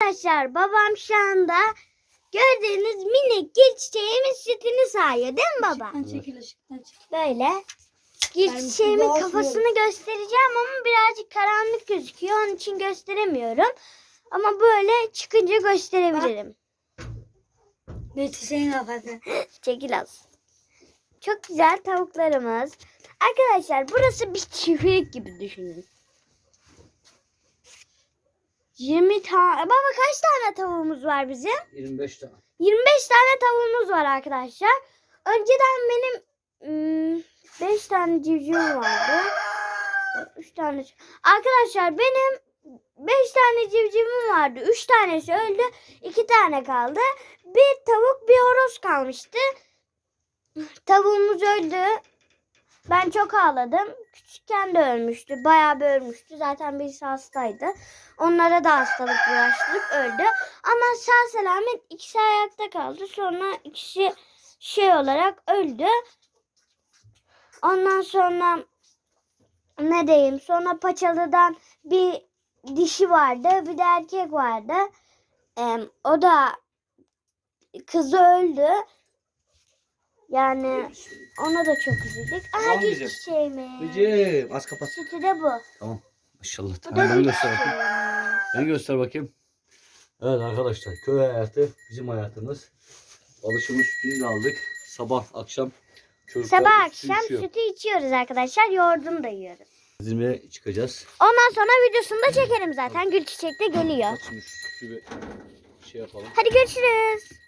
Arkadaşlar babam şu anda gördüğünüz minik gül çiçeğimin sütünü sağıyor değil mi baba? Işıktan çekil ışıktan çekil. Böyle. Gül Ben çiçeğimin kafasını göstereceğim ama birazcık karanlık gözüküyor. Onun için gösteremiyorum. Ama böyle çıkınca gösterebilirim. Bir çiçeğin kafası. Çekil az. Çok güzel tavuklarımız. Arkadaşlar burası bir çiftlik gibi düşünün. 20 tane. Baba kaç tane tavuğumuz var bizim? 25 tane. 25 tane tavuğumuz var arkadaşlar. Önceden benim 5 tane civcivim vardı. 3 tane. Arkadaşlar benim 5 tane civcivim vardı. 3 tanesi öldü. 2 tane kaldı. Bir tavuk bir horoz kalmıştı. Tavuğumuz öldü. Ben çok ağladım. Küçükken de ölmüştü. Bayağı bir ölmüştü. Zaten birisi hastaydı. Onlara da hastalık bulaştırıp öldü. Ama sağ selamet ikisi ayakta kaldı. Sonra ikisi şey olarak öldü. Ondan sonra ne diyeyim? Sonra paçalıdan bir dişi vardı. Bir de erkek vardı. Em, o da kızı öldü. Yani ona da çok üzüldük. Aha Tamam gül bizim. çiçeğimiz. Bıcım az kapat. Sütü de bu. Tamam. Maşallah. Bu Tamam, da ben göster bakayım. Ben göster bakayım. Evet arkadaşlar köy hayatı bizim hayatımız. Alışımız sütünü de aldık. Sabah akşam çocuklar Sabah sütü akşam içiyor. sütü içiyoruz arkadaşlar. Yoğurdunu da yiyoruz. İzmir'e çıkacağız. Ondan sonra videosunu da çekerim zaten. Gül çiçek de geliyor. Sütü bir şey yapalım. Hadi görüşürüz.